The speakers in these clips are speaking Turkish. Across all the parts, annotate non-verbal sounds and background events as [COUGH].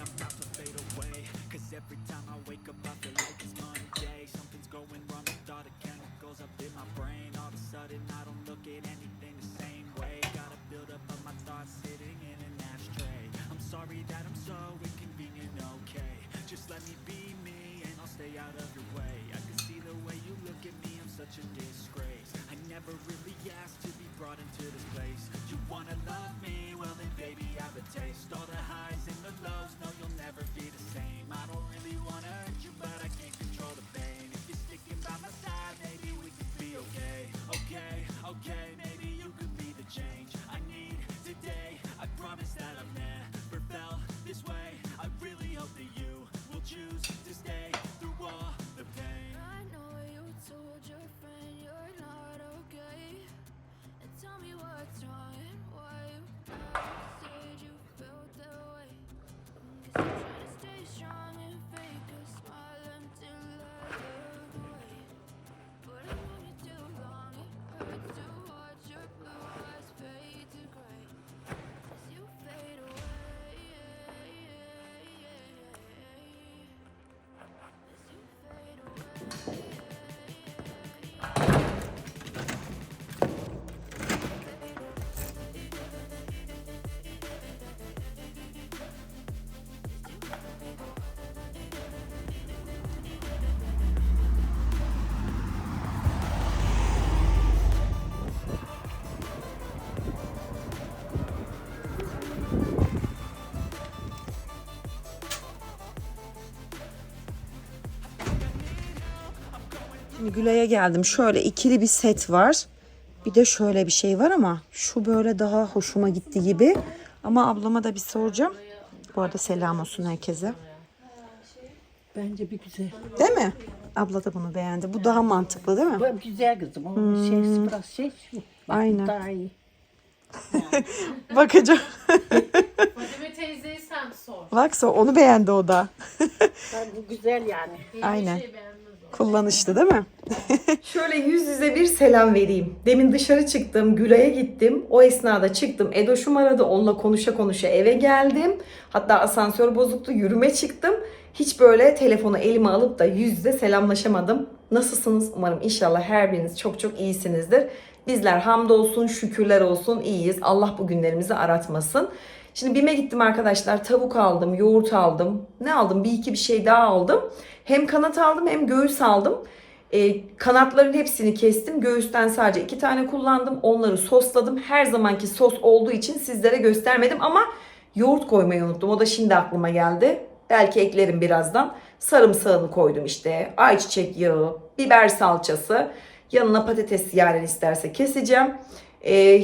I'm about to fade away. Cause every time I wake up, I feel Şimdi Gülay'a geldim. Şöyle ikili bir set var. Bir de şöyle bir şey var ama şu böyle daha hoşuma gitti gibi. Ama ablama da bir soracağım. Bu arada selam olsun herkese. Bence bir güzel. Değil mi? Abla da bunu beğendi. Bu daha mantıklı değil mi? Bu güzel kızım. O şey biraz şey şu. Bak, Aynen. Daha iyi. [LAUGHS] Bakacağım. Fadime teyzeyi sen sor. Baksa onu beğendi o da. Ben bu güzel yani. Aynen. Şey beğenmez o. Kullanışlı değil mi? [LAUGHS] Şöyle yüz yüze bir selam vereyim. Demin dışarı çıktım, Gülay'a gittim. O esnada çıktım. Edoş'um aradı. Onunla konuşa konuşa eve geldim. Hatta asansör bozuktu. Yürüme çıktım. Hiç böyle telefonu elime alıp da yüz yüze selamlaşamadım. Nasılsınız? Umarım inşallah her biriniz çok çok iyisinizdir. Bizler hamdolsun, şükürler olsun iyiyiz. Allah bu günlerimizi aratmasın. Şimdi BİM'e gittim arkadaşlar. Tavuk aldım, yoğurt aldım. Ne aldım? Bir iki bir şey daha aldım. Hem kanat aldım hem göğüs aldım. E, kanatların hepsini kestim. Göğüsten sadece iki tane kullandım. Onları sosladım. Her zamanki sos olduğu için sizlere göstermedim ama yoğurt koymayı unuttum. O da şimdi aklıma geldi. Belki eklerim birazdan. Sarımsağını koydum işte. Ayçiçek yağı, biber salçası. Yanına patates yaren isterse keseceğim. E,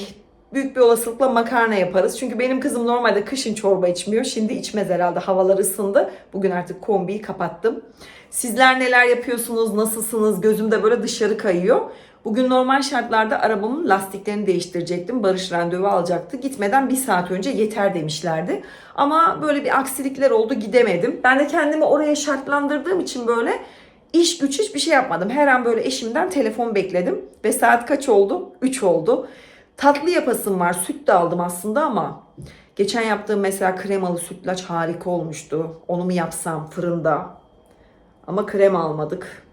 büyük bir olasılıkla makarna yaparız. Çünkü benim kızım normalde kışın çorba içmiyor. Şimdi içmez herhalde. Havalar ısındı. Bugün artık kombiyi kapattım. Sizler neler yapıyorsunuz? Nasılsınız? Gözümde böyle dışarı kayıyor. Bugün normal şartlarda arabamın lastiklerini değiştirecektim. Barış randevu alacaktı. Gitmeden bir saat önce yeter demişlerdi. Ama böyle bir aksilikler oldu gidemedim. Ben de kendimi oraya şartlandırdığım için böyle iş güç hiçbir şey yapmadım. Her an böyle eşimden telefon bekledim. Ve saat kaç oldu? 3 oldu. Tatlı yapasım var. Süt de aldım aslında ama geçen yaptığım mesela kremalı sütlaç harika olmuştu. Onu mu yapsam fırında? Ama krem almadık.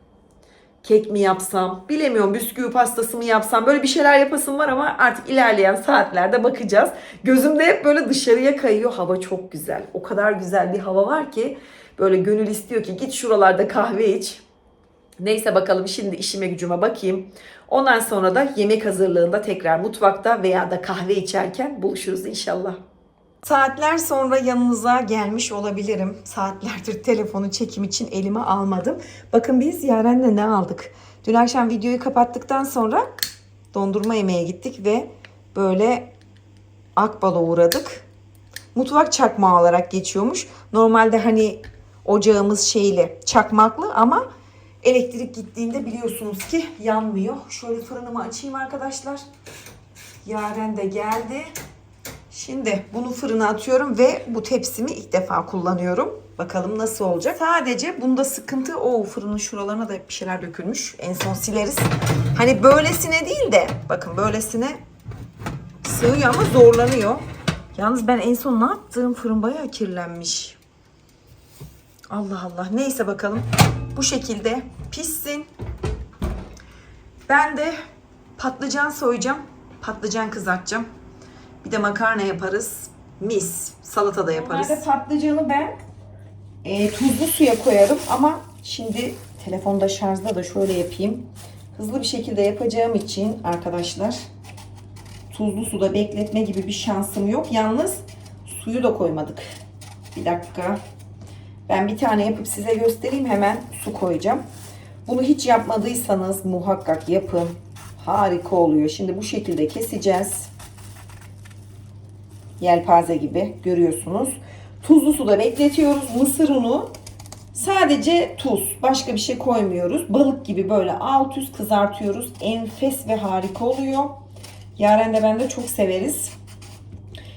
Kek mi yapsam? Bilemiyorum. Bisküvi pastası mı yapsam? Böyle bir şeyler yapasım var ama artık ilerleyen saatlerde bakacağız. Gözümde hep böyle dışarıya kayıyor. Hava çok güzel. O kadar güzel bir hava var ki böyle gönül istiyor ki git şuralarda kahve iç. Neyse bakalım şimdi işime gücüme bakayım. Ondan sonra da yemek hazırlığında tekrar mutfakta veya da kahve içerken buluşuruz inşallah. Saatler sonra yanınıza gelmiş olabilirim. Saatlerdir telefonu çekim için elime almadım. Bakın biz Yaren'le ne aldık? Dün akşam videoyu kapattıktan sonra dondurma yemeye gittik ve böyle Akbal'a uğradık. Mutfak çakmağı olarak geçiyormuş. Normalde hani ocağımız şeyli çakmaklı ama elektrik gittiğinde biliyorsunuz ki yanmıyor. Şöyle fırınımı açayım arkadaşlar. Yaren de geldi. Şimdi bunu fırına atıyorum ve bu tepsimi ilk defa kullanıyorum. Bakalım nasıl olacak. Sadece bunda sıkıntı o fırının şuralarına da bir şeyler dökülmüş. En son sileriz. Hani böylesine değil de bakın böylesine sığıyor ama zorlanıyor. Yalnız ben en son ne yaptım? Fırın bayağı kirlenmiş. Allah Allah. Neyse bakalım. Bu şekilde pişsin. Ben de patlıcan soyacağım. Patlıcan kızartacağım. Bir de makarna yaparız. Mis. Salata da yaparız. Normalde patlıcanı ben e, tuzlu suya koyarım ama şimdi telefonda şarjda da şöyle yapayım. Hızlı bir şekilde yapacağım için arkadaşlar tuzlu suda bekletme gibi bir şansım yok. Yalnız suyu da koymadık. Bir dakika. Ben bir tane yapıp size göstereyim. Hemen su koyacağım. Bunu hiç yapmadıysanız muhakkak yapın. Harika oluyor. Şimdi bu şekilde keseceğiz. Yelpaze gibi görüyorsunuz. Tuzlu suda bekletiyoruz. Mısır unu sadece tuz. Başka bir şey koymuyoruz. Balık gibi böyle alt üst kızartıyoruz. Enfes ve harika oluyor. Yaren de ben de çok severiz.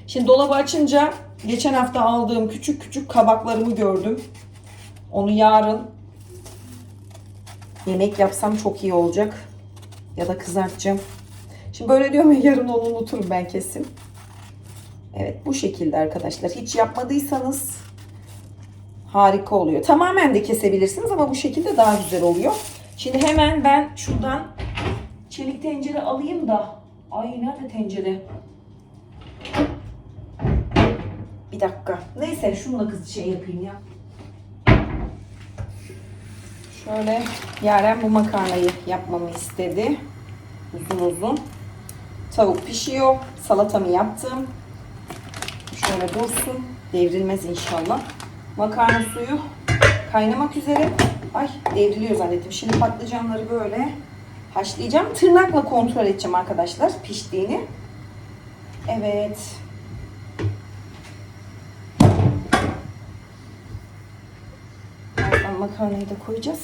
Şimdi dolabı açınca geçen hafta aldığım küçük küçük kabaklarımı gördüm. Onu yarın yemek yapsam çok iyi olacak. Ya da kızartacağım. Şimdi böyle diyorum ya yarın onu unuturum ben kesin. Evet bu şekilde arkadaşlar. Hiç yapmadıysanız harika oluyor. Tamamen de kesebilirsiniz ama bu şekilde daha güzel oluyor. Şimdi hemen ben şuradan çelik tencere alayım da. Ay nerede tencere? Bir dakika. Neyse şununla kız şey yapayım ya. Şöyle Yaren bu makarnayı yapmamı istedi. Uzun uzun. Tavuk pişiyor. Salatamı yaptım. Şöyle dursun. Devrilmez inşallah. Makarna suyu kaynamak üzere. Ay devriliyor zannettim. Şimdi patlıcanları böyle haşlayacağım. Tırnakla kontrol edeceğim arkadaşlar piştiğini. Evet. Birazdan makarnayı da koyacağız.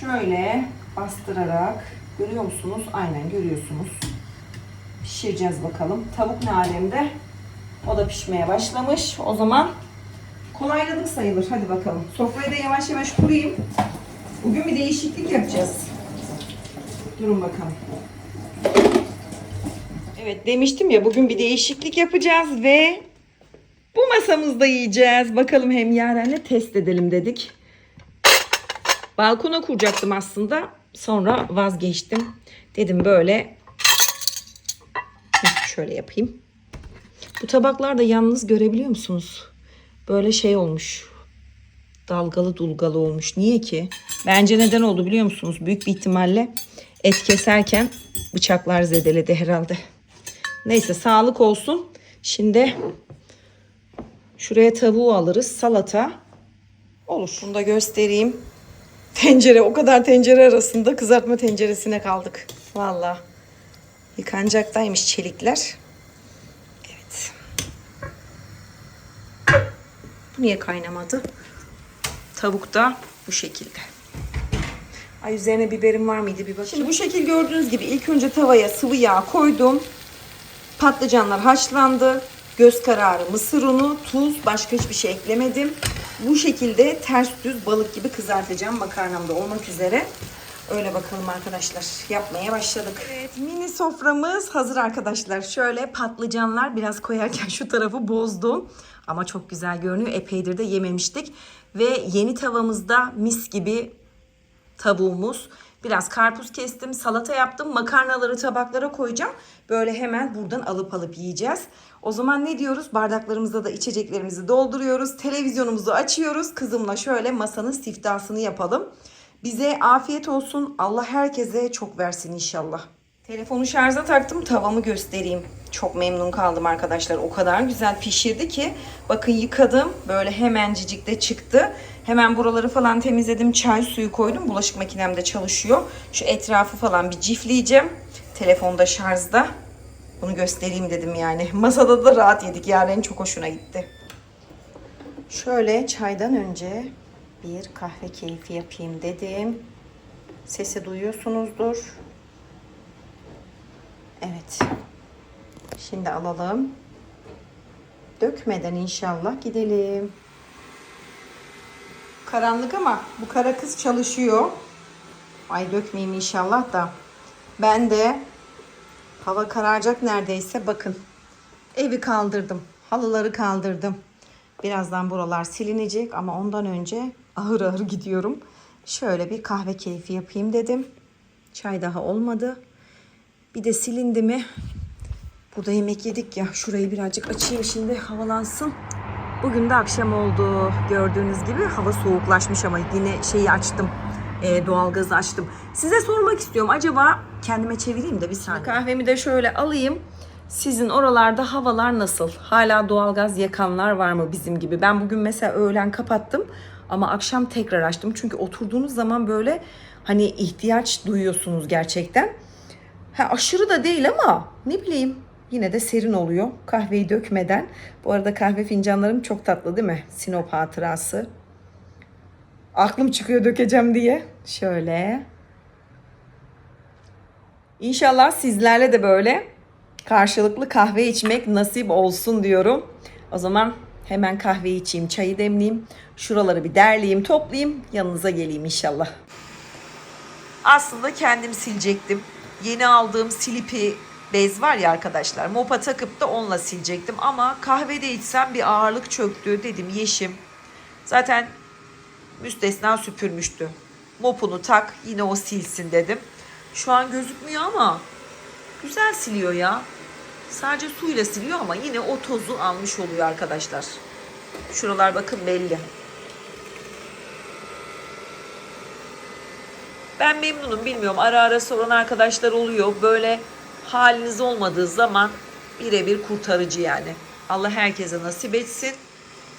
Şöyle bastırarak görüyor musunuz? Aynen görüyorsunuz. Pişireceğiz bakalım. Tavuk ne alemde? O da pişmeye başlamış. O zaman kolayladık sayılır. Hadi bakalım. Sofrayı da yavaş yavaş kurayım. Bugün bir değişiklik yapacağız. Durun bakalım. Evet demiştim ya bugün bir değişiklik yapacağız ve bu masamızda yiyeceğiz. Bakalım hem Yaren'le test edelim dedik. Balkona kuracaktım aslında. Sonra vazgeçtim. Dedim böyle şöyle yapayım. Bu tabaklar da yalnız görebiliyor musunuz? Böyle şey olmuş. Dalgalı dulgalı olmuş. Niye ki? Bence neden oldu biliyor musunuz? Büyük bir ihtimalle et keserken bıçaklar zedeledi herhalde. Neyse sağlık olsun. Şimdi şuraya tavuğu alırız. Salata olur. Bunu da göstereyim. Tencere o kadar tencere arasında kızartma tenceresine kaldık. Vallahi yıkanacaktaymış çelikler. Evet. Bu niye kaynamadı? Tavuk da bu şekilde. Ay üzerine biberim var mıydı bir bakayım. Şimdi bu şekil gördüğünüz gibi ilk önce tavaya sıvı yağ koydum. Patlıcanlar haşlandı. Göz kararı mısır unu, tuz, başka hiçbir şey eklemedim. Bu şekilde ters düz balık gibi kızartacağım makarnamda olmak üzere. Öyle bakalım arkadaşlar. Yapmaya başladık. Evet mini soframız hazır arkadaşlar. Şöyle patlıcanlar biraz koyarken şu tarafı bozdum. Ama çok güzel görünüyor. Epeydir de yememiştik. Ve yeni tavamızda mis gibi tavuğumuz. Biraz karpuz kestim, salata yaptım. Makarnaları tabaklara koyacağım. Böyle hemen buradan alıp alıp yiyeceğiz. O zaman ne diyoruz? Bardaklarımızda da içeceklerimizi dolduruyoruz. Televizyonumuzu açıyoruz. Kızımla şöyle masanın siftahsını yapalım. Bize afiyet olsun. Allah herkese çok versin inşallah. Telefonu şarja taktım. Tavamı göstereyim. Çok memnun kaldım arkadaşlar. O kadar güzel pişirdi ki. Bakın yıkadım. Böyle hemencik de çıktı. Hemen buraları falan temizledim. Çay suyu koydum. Bulaşık makinem de çalışıyor. Şu etrafı falan bir cifleyeceğim. Telefonda şarjda. Bunu göstereyim dedim yani. Masada da rahat yedik. Yaren çok hoşuna gitti. Şöyle çaydan önce bir kahve keyfi yapayım dedim. Sesi duyuyorsunuzdur. Evet. Şimdi alalım. Dökmeden inşallah gidelim. Karanlık ama bu kara kız çalışıyor. Ay dökmeyeyim inşallah da. Ben de hava kararacak neredeyse bakın. Evi kaldırdım. Halıları kaldırdım. Birazdan buralar silinecek ama ondan önce ahır ahır gidiyorum. Şöyle bir kahve keyfi yapayım dedim. Çay daha olmadı. Bir de silindi mi? Burada yemek yedik ya. Şurayı birazcık açayım şimdi havalansın. Bugün de akşam oldu. Gördüğünüz gibi hava soğuklaşmış ama yine şeyi açtım. E, doğalgazı açtım. Size sormak istiyorum. Acaba kendime çevireyim de bir saniye. Kahvemi de şöyle alayım. Sizin oralarda havalar nasıl? Hala doğalgaz yakanlar var mı bizim gibi? Ben bugün mesela öğlen kapattım ama akşam tekrar açtım. Çünkü oturduğunuz zaman böyle hani ihtiyaç duyuyorsunuz gerçekten. Ha, aşırı da değil ama ne bileyim yine de serin oluyor kahveyi dökmeden. Bu arada kahve fincanlarım çok tatlı değil mi? Sinop hatırası. Aklım çıkıyor dökeceğim diye. Şöyle. İnşallah sizlerle de böyle karşılıklı kahve içmek nasip olsun diyorum. O zaman hemen kahve içeyim, çayı demleyeyim. Şuraları bir derleyeyim, toplayayım. Yanınıza geleyim inşallah. Aslında kendim silecektim. Yeni aldığım silipi bez var ya arkadaşlar. Mopa takıp da onunla silecektim. Ama kahvede içsem bir ağırlık çöktü. Dedim yeşim. Zaten müstesna süpürmüştü. Mopunu tak yine o silsin dedim. Şu an gözükmüyor ama güzel siliyor ya. Sadece suyla siliyor ama yine o tozu almış oluyor arkadaşlar. Şuralar bakın belli. Ben memnunum bilmiyorum. Ara ara soran arkadaşlar oluyor. Böyle haliniz olmadığı zaman birebir kurtarıcı yani. Allah herkese nasip etsin.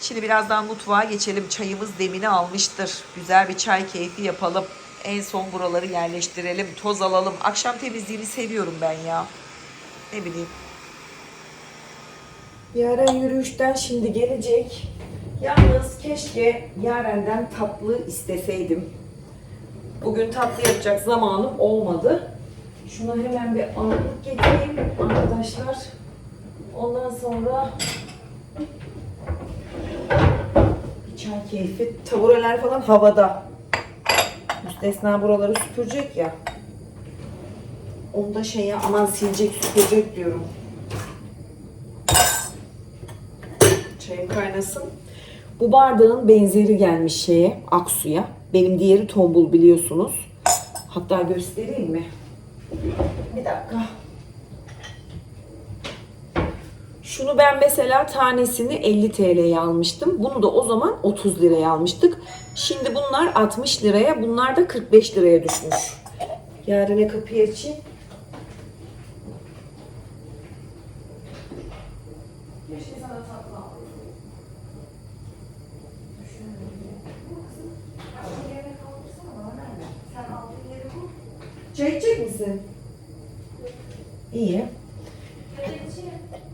Şimdi birazdan mutfağa geçelim. Çayımız demini almıştır. Güzel bir çay keyfi yapalım. En son buraları yerleştirelim. Toz alalım. Akşam temizliğini seviyorum ben ya. Ne bileyim. Yaren yürüyüşten şimdi gelecek. Yalnız keşke Yaren'den tatlı isteseydim. Bugün tatlı yapacak zamanım olmadı. Şuna hemen bir ağırlık getireyim arkadaşlar. Ondan sonra çay keyfi. Tabureler falan havada. Müstesna buraları süpürecek ya. Onu da şeye aman silecek süpürecek diyorum. Çayım kaynasın. Bu bardağın benzeri gelmiş şeye, Aksu'ya. Benim diğeri tombul biliyorsunuz. Hatta göstereyim mi? Bir dakika. Şunu ben mesela tanesini 50 TL'ye almıştım. Bunu da o zaman 30 liraya almıştık. Şimdi bunlar 60 liraya, bunlar da 45 liraya düşmüş. Yarına kapıyı açayım. Çay içecek misin? İyi.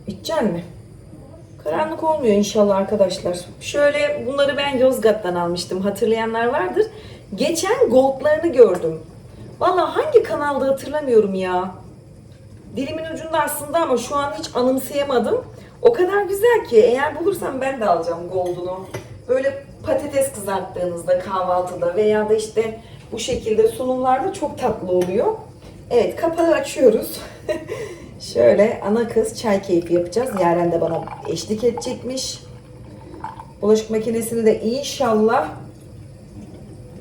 İçecek mi? Karanlık olmuyor inşallah arkadaşlar. Şöyle bunları ben Yozgat'tan almıştım. Hatırlayanlar vardır. Geçen goldlarını gördüm. Valla hangi kanalda hatırlamıyorum ya. Dilimin ucunda aslında ama şu an hiç anımsayamadım. O kadar güzel ki eğer bulursam ben de alacağım goldunu. Böyle patates kızarttığınızda kahvaltıda veya da işte bu şekilde sunumlarda çok tatlı oluyor. Evet kapağı açıyoruz. [LAUGHS] Şöyle ana kız çay keyfi yapacağız. Yaren de bana eşlik edecekmiş. Bulaşık makinesini de inşallah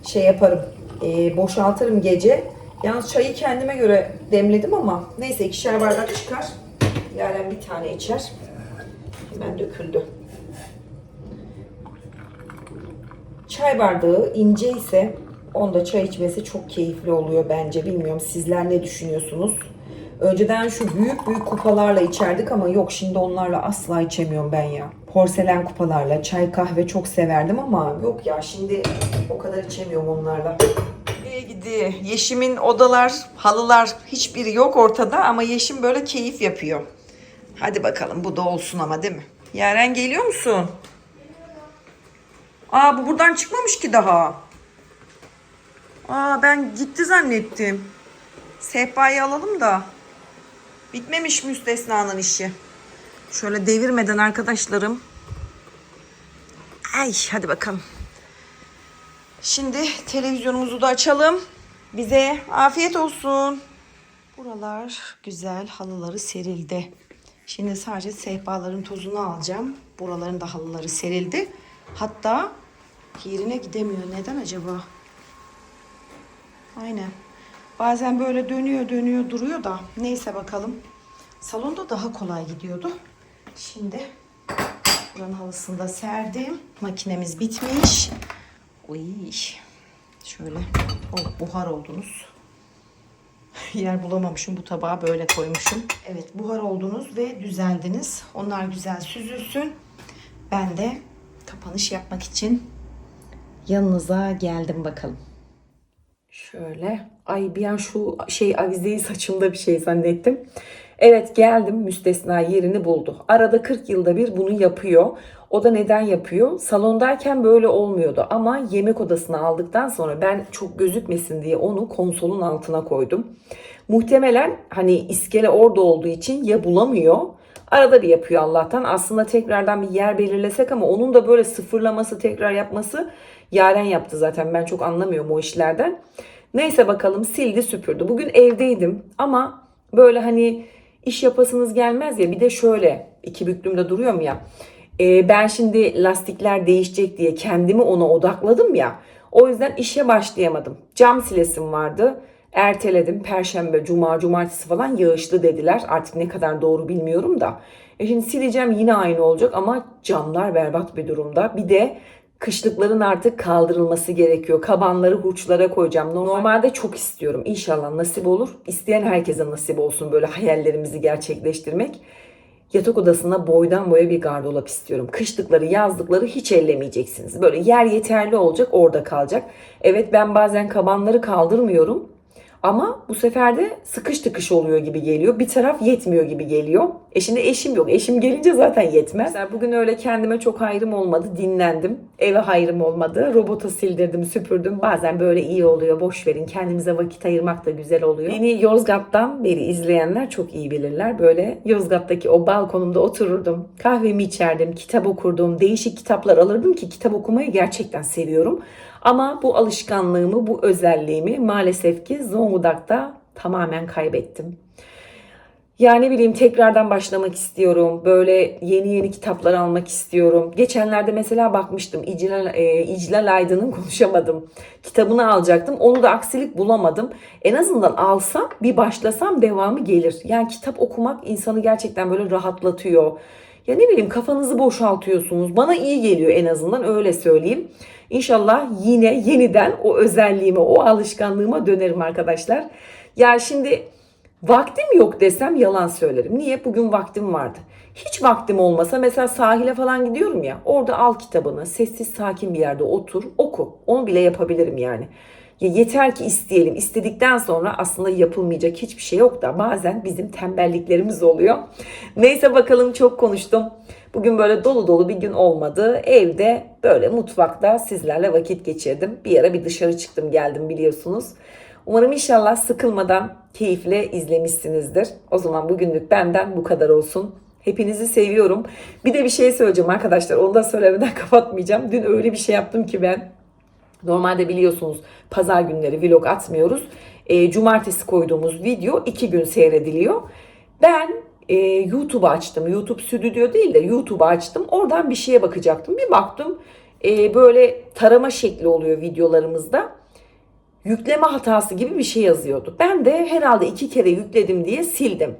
şey yaparım. e, boşaltırım gece. Yalnız çayı kendime göre demledim ama neyse ikişer bardak çıkar. Yaren bir tane içer. Hemen döküldü. Çay bardağı ince ise onda çay içmesi çok keyifli oluyor bence. Bilmiyorum sizler ne düşünüyorsunuz? Önceden şu büyük büyük kupalarla içerdik ama yok şimdi onlarla asla içemiyorum ben ya. Porselen kupalarla çay kahve çok severdim ama yok ya şimdi o kadar içemiyorum onlarla. İyi gidi. Yeşim'in odalar, halılar hiçbiri yok ortada ama Yeşim böyle keyif yapıyor. Hadi bakalım bu da olsun ama değil mi? Yaren geliyor musun? Aa bu buradan çıkmamış ki daha. Aa ben gitti zannettim. Sehpayı alalım da. Bitmemiş müstesnanın işi. Şöyle devirmeden arkadaşlarım. Ay hadi bakalım. Şimdi televizyonumuzu da açalım. Bize afiyet olsun. Buralar güzel halıları serildi. Şimdi sadece sehpaların tozunu alacağım. Buraların da halıları serildi. Hatta yerine gidemiyor. Neden acaba? Aynen. Bazen böyle dönüyor dönüyor duruyor da neyse bakalım. Salonda daha kolay gidiyordu. Şimdi buranın halısını da serdim. Makinemiz bitmiş. Uy. Şöyle. Oh, buhar oldunuz. [LAUGHS] Yer bulamamışım bu tabağa böyle koymuşum. Evet buhar oldunuz ve düzeldiniz. Onlar güzel süzülsün. Ben de kapanış yapmak için yanınıza geldim bakalım. Şöyle. Ay bir an şu şey avizeyi saçımda bir şey zannettim. Evet geldim müstesna yerini buldu. Arada 40 yılda bir bunu yapıyor. O da neden yapıyor? Salondayken böyle olmuyordu ama yemek odasına aldıktan sonra ben çok gözükmesin diye onu konsolun altına koydum. Muhtemelen hani iskele orada olduğu için ya bulamıyor Arada bir yapıyor Allah'tan. Aslında tekrardan bir yer belirlesek ama onun da böyle sıfırlaması, tekrar yapması Yaren yaptı zaten. Ben çok anlamıyorum o işlerden. Neyse bakalım sildi süpürdü. Bugün evdeydim ama böyle hani iş yapasınız gelmez ya. Bir de şöyle iki büklümde duruyorum ya. Ee, ben şimdi lastikler değişecek diye kendimi ona odakladım ya. O yüzden işe başlayamadım. Cam silesim vardı. Erteledim. Perşembe, cuma, cumartesi falan yağışlı dediler. Artık ne kadar doğru bilmiyorum da. E şimdi sileceğim yine aynı olacak ama camlar berbat bir durumda. Bir de kışlıkların artık kaldırılması gerekiyor. Kabanları hurçlara koyacağım. Normalde çok istiyorum. İnşallah nasip olur. İsteyen herkese nasip olsun böyle hayallerimizi gerçekleştirmek. Yatak odasına boydan boya bir gardırop istiyorum. Kışlıkları, yazlıkları hiç ellemeyeceksiniz. Böyle yer yeterli olacak, orada kalacak. Evet ben bazen kabanları kaldırmıyorum. Ama bu sefer de sıkış tıkış oluyor gibi geliyor. Bir taraf yetmiyor gibi geliyor. E şimdi eşim yok. Eşim gelince zaten yetmez. Mesela bugün öyle kendime çok hayrım olmadı. Dinlendim. Eve hayrım olmadı. Robotu sildirdim, süpürdüm. Bazen böyle iyi oluyor. Boş verin. Kendimize vakit ayırmak da güzel oluyor. Beni Yozgat'tan beri izleyenler çok iyi bilirler. Böyle Yozgat'taki o balkonumda otururdum. Kahvemi içerdim. Kitap okurdum. Değişik kitaplar alırdım ki kitap okumayı gerçekten seviyorum. Ama bu alışkanlığımı, bu özelliğimi maalesef ki Zonguldak'ta tamamen kaybettim. Yani bileyim tekrardan başlamak istiyorum. Böyle yeni yeni kitaplar almak istiyorum. Geçenlerde mesela bakmıştım. İclal, e, İclal Aydın'ın [LAUGHS] konuşamadım. Kitabını alacaktım. Onu da aksilik bulamadım. En azından alsam bir başlasam devamı gelir. Yani kitap okumak insanı gerçekten böyle rahatlatıyor. Ya ne bileyim kafanızı boşaltıyorsunuz. Bana iyi geliyor en azından öyle söyleyeyim. İnşallah yine yeniden o özelliğime, o alışkanlığıma dönerim arkadaşlar. Ya şimdi vaktim yok desem yalan söylerim. Niye? Bugün vaktim vardı. Hiç vaktim olmasa mesela sahile falan gidiyorum ya. Orada al kitabını, sessiz sakin bir yerde otur, oku. Onu bile yapabilirim yani. Ya yeter ki isteyelim. İstedikten sonra aslında yapılmayacak hiçbir şey yok da bazen bizim tembelliklerimiz oluyor. Neyse bakalım çok konuştum. Bugün böyle dolu dolu bir gün olmadı. Evde böyle mutfakta sizlerle vakit geçirdim. Bir ara bir dışarı çıktım geldim biliyorsunuz. Umarım inşallah sıkılmadan keyifle izlemişsinizdir. O zaman bugünlük benden bu kadar olsun. Hepinizi seviyorum. Bir de bir şey söyleyeceğim arkadaşlar. Onu da söylemeden [LAUGHS] kapatmayacağım. Dün öyle bir şey yaptım ki ben. Normalde biliyorsunuz pazar günleri vlog atmıyoruz. E, cumartesi koyduğumuz video iki gün seyrediliyor. Ben e, YouTube açtım. YouTube stüdyo değil de YouTube açtım. Oradan bir şeye bakacaktım. Bir baktım e, böyle tarama şekli oluyor videolarımızda. Yükleme hatası gibi bir şey yazıyordu. Ben de herhalde iki kere yükledim diye sildim.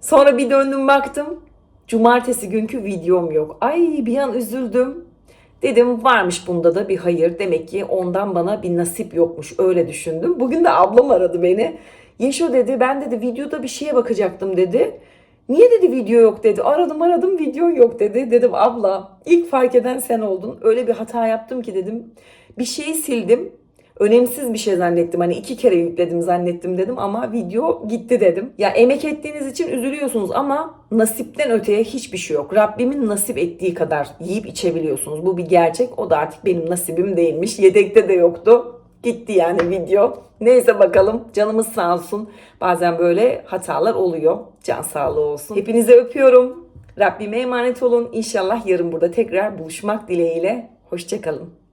Sonra bir döndüm baktım. Cumartesi günkü videom yok. Ay bir an üzüldüm. Dedim varmış bunda da bir hayır. Demek ki ondan bana bir nasip yokmuş. Öyle düşündüm. Bugün de ablam aradı beni. Yeşo dedi ben dedi videoda bir şeye bakacaktım dedi. Niye dedi video yok dedi. Aradım aradım video yok dedi. Dedim abla ilk fark eden sen oldun. Öyle bir hata yaptım ki dedim. Bir şeyi sildim. Önemsiz bir şey zannettim. Hani iki kere yükledim zannettim dedim ama video gitti dedim. Ya emek ettiğiniz için üzülüyorsunuz ama nasipten öteye hiçbir şey yok. Rabbimin nasip ettiği kadar yiyip içebiliyorsunuz. Bu bir gerçek. O da artık benim nasibim değilmiş. Yedekte de yoktu. Gitti yani video. Neyse bakalım canımız sağ olsun. Bazen böyle hatalar oluyor. Can sağlığı olsun. Hepinize öpüyorum. Rabbime emanet olun. İnşallah yarın burada tekrar buluşmak dileğiyle. Hoşçakalın.